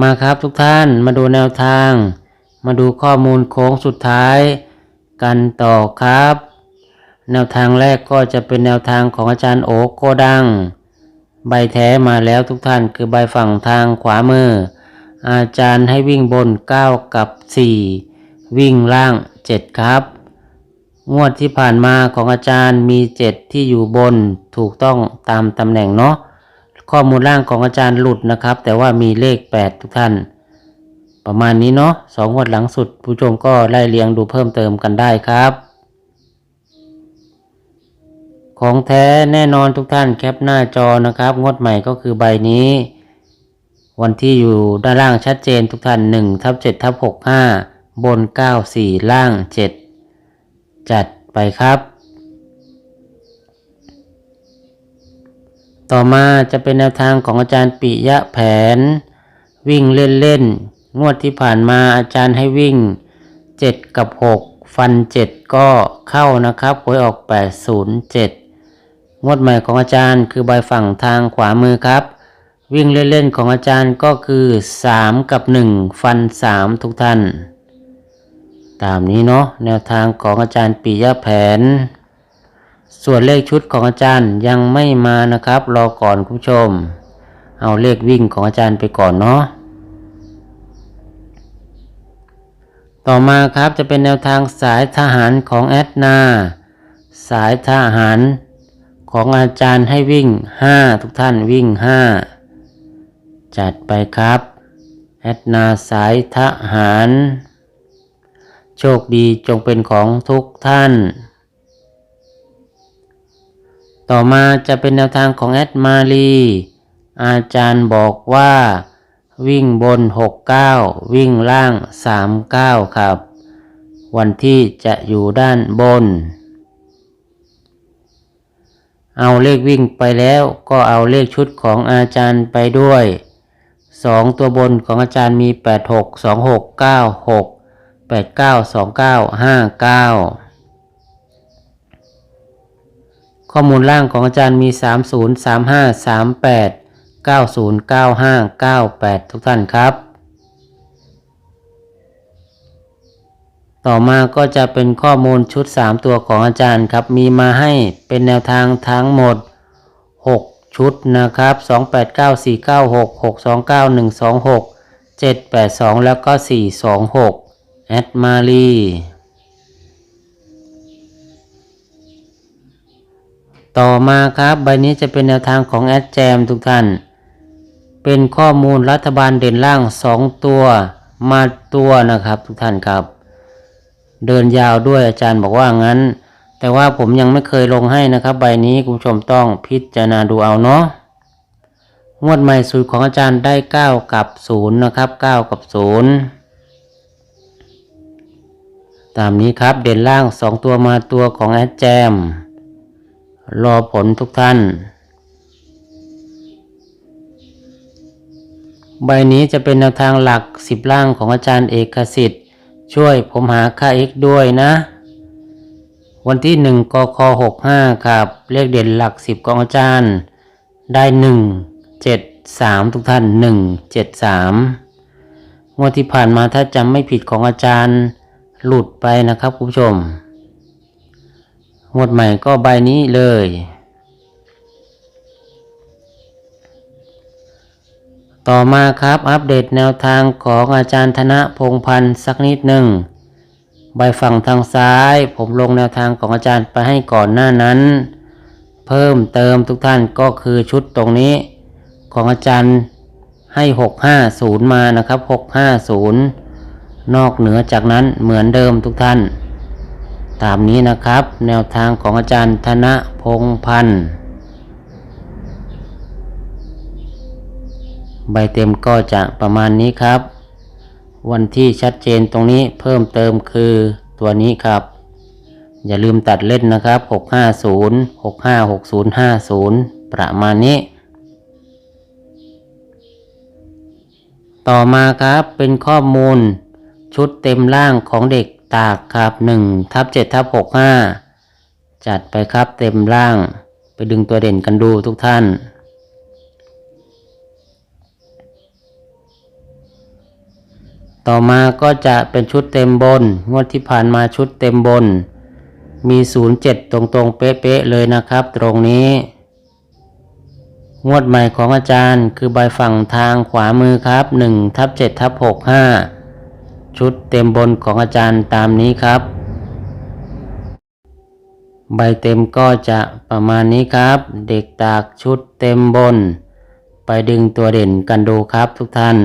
มาครับทุกท่านมาดูแนวทาง มาดูข้อมูลโค้งสุดท้าย กันต่อครับ แนวทางแรกก็จะเป็นแนวทางของอาจารย์โอโกดัง ใบแท้มาแล้วทุกท่านคือใบฝั่งทางขวามือ อาจารย์ให้วิ่งบน 9 กับ 4 วิ่งล่าง 7 ครับ งวดที่ผ่านมาของอาจารย์มี 7 ที่อยู่บนถูกต้องตามตำแหน่งเนาะ ข้อมูลล่างของอาจารย์หลุดนะครับ แต่ว่ามีเลข 8 ทุกท่าน ประมาณนี้เนาะสองงวดหลังสุด ผู้ชมก็ไล่เรียงดูเพิ่มเติมกันได้ครับ ของแท้แน่นอนทุกท่านแคปหน้าจอนะครับ งวดใหม่ก็คือใบนี้ วันที่อยู่ด้านล่างชัดเจนทุกท่าน1ทับ7ทับ65 บน 94 ล่าง 7 จัดไปครับ ต่อมาจะเป็นแนวทางของอาจารย์ปิยะแผน วิ่งเล่นๆงวดที่ผ่านมาอาจารย์ให้วิ่ง 7 กับ 6 ฟัน 7 ก็เข้านะครับหวยออก 807 งวดใหม่ของอาจารย์คือใบฝั่งทางขวามือครับ วิ่งเล่นๆของอาจารย์ก็คือ 3 กับ 1 ฟัน 3 ทุกท่าน ตามนี้เนาะแนวทางของอาจารย์ปิยะแผน ส่วนเลขชุดของอาจารย์ยังไม่มานะครับ รอก่อนคุณผู้ชม เอาเลขวิ่งของอาจารย์ไปก่อนเนาะต่อมาครับจะเป็นแนวทางสายทหารของแอดนา สายทหารของอาจารย์ให้วิ่ง 5 ทุกท่านวิ่ง 5 จัดไปครับแอดนาสายทหาร โชคดีจงเป็นของทุกท่าน ต่อมาจะเป็นแนวทางของแอดมารีอาจารย์บอกว่า วิ่งบน 69 วิ่งล่าง 39 ครับ วันที่จะอยู่ด้านบน เอาเลขวิ่งไปแล้วก็เอาเลขชุดของอาจารย์ไปด้วย 2 ตัวบนของอาจารย์มี 86 26 96 89 29 59 ข้อมูลล่างของอาจารย์มี 30 35 38 90 95 98 ทุกท่านครับ ต่อมาก็จะเป็นข้อมูลชุด 3 ตัวของอาจารย์ครับ มีมาให้เป็นแนวทางทั้งหมด 6 ชุดนะครับ 289496 629126 782 แล้วก็ 426 แอดมารี ต่อมาครับใบนี้จะเป็นแนวทางของแอดแจมทุกท่าน เป็นข้อมูลรัฐบาลเด่นล่าง 2 ตัวมาตัวนะครับทุกท่านครับ เดินยาวด้วยอาจารย์บอกว่างั้น แต่ว่าผมยังไม่เคยลงให้นะครับ ใบนี้คุณผู้ชมต้องพิจารณาดูเอาเนาะงวดใหม่สูตรของอาจารย์ได้ 9 กับ 0 นะครับ 9 กับ 0 ตามนี้ครับเด่นล่าง 2 ตัวมาตัวของแอดแจม รอผลทุกท่าน ใบนี้จะเป็นแนวทางหลัก10ล่างของอาจารย์เอกสิทธิ์ ช่วยผมหาค่า x ด้วยนะ วันที่1กค65ครับ เลขเด่นหลัก10ของอาจารย์ ได้1 7 3ทุกท่าน1 7 3งวดที่ผ่านมาถ้าจำไม่ผิดของอาจารย์หลุดไปนะครับคุณผู้ชม งวดใหม่ก็ใบนี้เลย ต่อมาครับอัปเดตแนวทางของอาจารย์ธนพงพันธ์สักนิดหนึ่งใบฝั่งทางซ้าย ผมลงแนวทางของอาจารย์ไปให้ก่อนหน้านั้น เพิ่มเติมทุกท่านก็คือชุดตรงนี้ ของอาจารย์ให้ 650 มานะครับ 650 นอกเหนือจากนั้นเหมือนเดิมทุกท่าน ตามนี้นะครับ แนวทางของอาจารย์ธนพงพันธ์ใบเต็มก็จะประมาณนี้ครับ วันที่ชัดเจนตรงนี้เพิ่มเติมคือตัวนี้ครับ อย่าลืมตัดเล่นนะครับ 650 656050 ประมาณนี้ ต่อมาครับเป็นข้อมูลชุดเต็มร่างของเด็ก ตากครับ1ทับ7ทับ65จัดไปครับเต็มร่าง ไปดึงตัวเด่นกันดูทุกท่าน ต่อมาก็จะเป็นชุดเต็มบน งวดที่ผ่านมาชุดเต็มบน มี 07 ตรงๆ เป๊ะๆเลยนะครับ ตรงนี้ งวดใหม่ของอาจารย์คือใบฝั่งทางขวามือครับ1ทับ7ทับ65 ชุดเต็มบนของอาจารย์ตามนี้ครับ ใบเต็มก็จะประมาณนี้ครับ เด็กตากชุดเต็มบน ไปดึงตัวเด่นกันดูครับทุกท่าน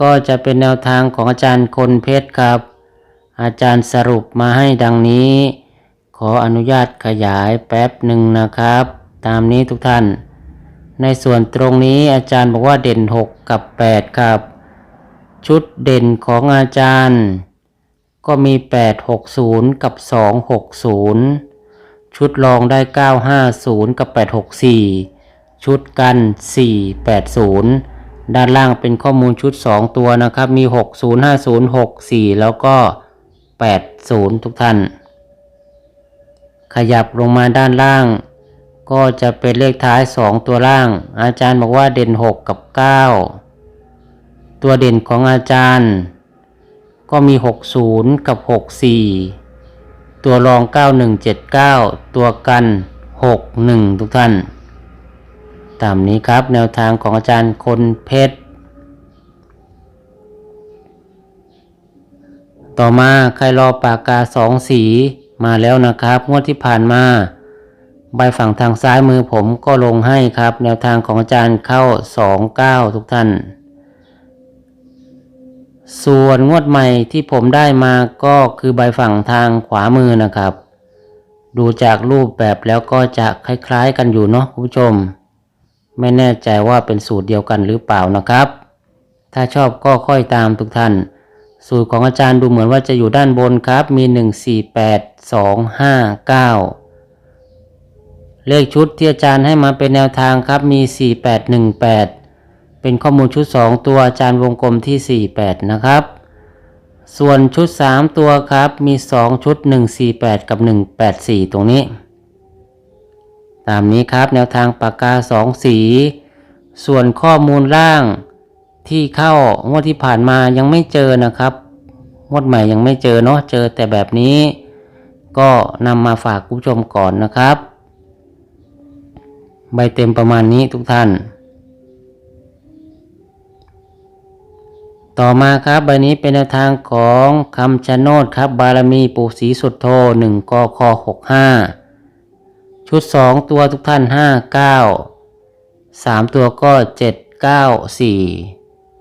ก็จะเป็นแนวทางของอาจารย์คนเพชรครับ อาจารย์สรุปมาให้ดังนี้ ขออนุญาตขยายแป๊บหนึ่งนะครับ ตามนี้ทุกท่าน ในส่วนตรงนี้อาจารย์บอกว่าเด่น 6 กับ 8 ครับ ชุดเด่นของอาจารย์ ก็มี 860 กับ 260 ชุดรองได้ 950 กับ 864 ชุดกัน 480 ด้านล่างเป็นข้อมูลชุด 2 ตัวนะครับ มี 60 50 64 แล้วก็ 80 ทุกท่าน ขยับลงมาด้านล่าง ก็จะเป็นเลขท้าย 2 ตัวล่าง อาจารย์บอกว่าเด่น 6 กับ 9 ตัวเด่นของอาจารย์ ก็มี 60 กับ 64 ตัวรอง 9179 ตัวกัน 61 ทุกท่าน ตามนี้ครับ แนวทางของอาจารย์คนเพชร ต่อมาใครรอปากกาสองสีมาแล้วนะครับ งวดที่ผ่านมา ใบฝั่งทางซ้ายมือผมก็ลงให้ครับ แนวทางของอาจารย์เข้า 29 ทุกท่าน ส่วนงวดใหม่ที่ผมได้มาก็คือใบฝั่งทางขวามือนะครับดูจากรูปแบบแล้วก็จะคล้ายๆกันอยู่เนาะคุณผู้ชม ไม่แน่ใจว่าเป็นสูตรเดียวกันหรือเปล่านะครับ ถ้าชอบก็ค่อยตามทุกท่าน สูตรของอาจารย์ดูเหมือนว่าจะอยู่ด้านบนครับ มี 1 4 8 2 5 9 เลขชุดที่อาจารย์ให้มาเป็นแนวทางครับ มี 4 8 1 8 เป็นข้อมูลชุด 2 ตัวอาจารย์วงกลมที่ 48 นะครับ ส่วนชุด 3 ตัวครับ มี 2 ชุด 148 กับ 184 ตรงนี้ ตามนี้ครับแนวทางปากกาสองสี ส่วนข้อมูลล่างที่เข้างวดที่ผ่านมายังไม่เจอนะครับงวดใหม่ยังไม่เจอเนาะเจอแต่แบบนี้ ก็นำมาฝากคุณผู้ชมก่อนนะครับ ใบเต็มประมาณนี้ทุกท่าน ต่อมาครับใบนี้เป็นแนวทางของคำชะโนดครับบารมีปู่ศรีสุดโทหนึ่งกคหกห้า ชุดสองตัวทุกท่านห้าเก้าสามตัวก็เจ็ดเก้าสี่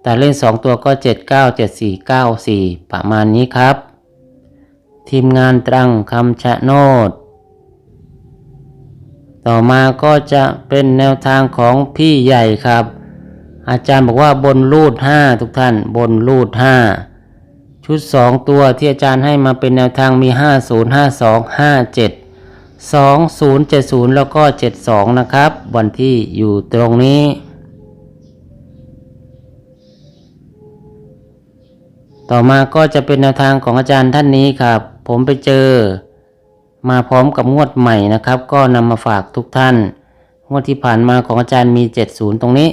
แต่เล่นสองตัวก็เจ็ดเก้าเจ็ดสี่เก้าสี่ประมาณนี้ครับ ทีมงานตรังคำชะโนด ต่อมาก็จะเป็นแนวทางของพี่ใหญ่ครับ อาจารย์บอกว่าบนรูดห้าทุกท่านบนรูดห้าชุด 2 ตัวที่อาจารย์ให้มาเป็นแนวทางมี 50 52 57 2070 แล้วก็ 72 นะครับ วันที่อยู่ตรงนี้ ต่อมาก็จะเป็นแนวทางของอาจารย์ท่านนี้ครับ ผมไปเจอ มาพร้อมกับงวดใหม่นะครับ ก็นำมาฝากทุกท่าน งวดที่ผ่านมาของอาจารย์มี 70 ตรงนี้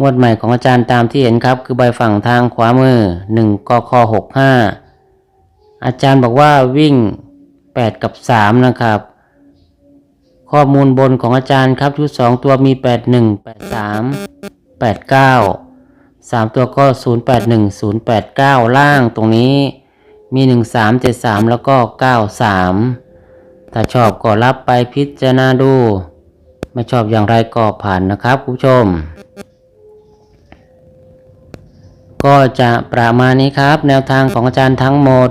งวดใหม่ของอาจารย์ตามที่เห็นครับ คือใบฝั่งทางขวามือ 1กค65อาจารย์บอกว่าวิ่ง 8 กับ 3 นะครับ ข้อมูลบนของอาจารย์ครับชุด 2 ตัวมี 81 83 89 3 ตัวก็ 081 089 ล่างตรงนี้มี 1373 แล้วก็ 93 ถ้าชอบก็รับไปพิจารณาดู ไม่ชอบอย่างไรก็ผ่านนะครับคุณผู้ชมก็จะประมาณนี้ครับ แนวทางของอาจารย์ทั้งหมด